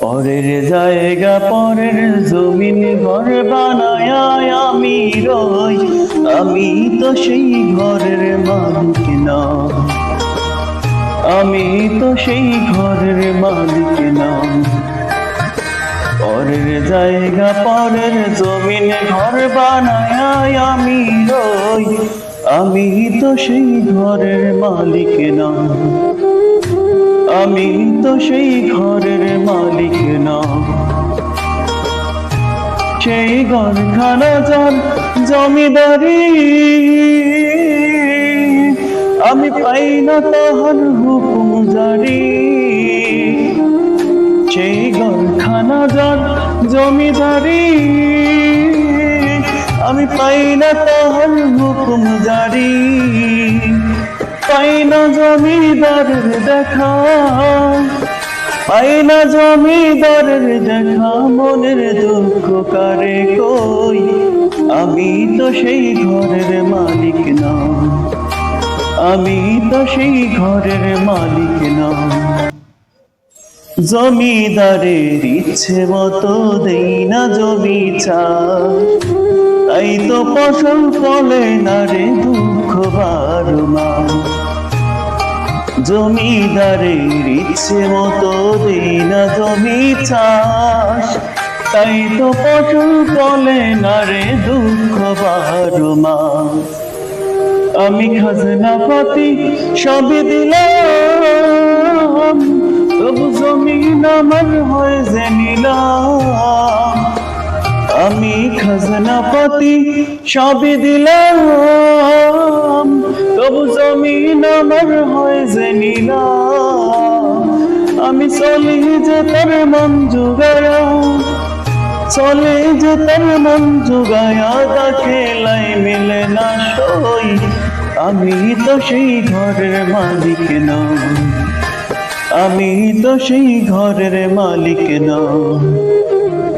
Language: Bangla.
পরের জায়গা, পরের জমিন ঘর বানায় আমি রই। আমি তো সেই ঘরের মালিক না। আমি তো সেই ঘরের মালিক না। পরের জায়গা, পরের জমিন ঘর বানায় আমি রই। আমি তো সেই ঘরের মালিক না। আমি তো সেই ঘরের সেই ঘরখানা যার জমিদারি। আমি পাই না তাহার হুকুম জারি। সেই ঘরখানা যার জমিদারি। আমি পাই না তাহার হুকুম জারি। পাই না জমিদারের দেখা। পাই না জমিদারের দেখা মনের দুঃখ কারে কই? আমি তো সেই ঘরের মালিক না আমি তো সেই ঘরের মালিক না জমিদারের ইচ্ছে মতো দেই না জমি চাষ তাই তো ফসল ফলে না রে দুঃখ বারমা জমিদারের ইচ্ছে মতো দেই না জমি চাষ। তাই তো পটু বলে না রে দুঃখ বারো মাস আমি খাজনা পাতি সবই দিলাম। তবু জমিন আমার হয় যে খাজনা পাতি সবই দিলাম। তবু জমিন আমার হয় যে আমি চলি যে তার মন জুগায়া, চলে যে তার মন জুগায়া তা খেলাই মিলে না সই। আমি তো সেই ঘরের মালিক না আমি তো সেই ঘরের মালিক না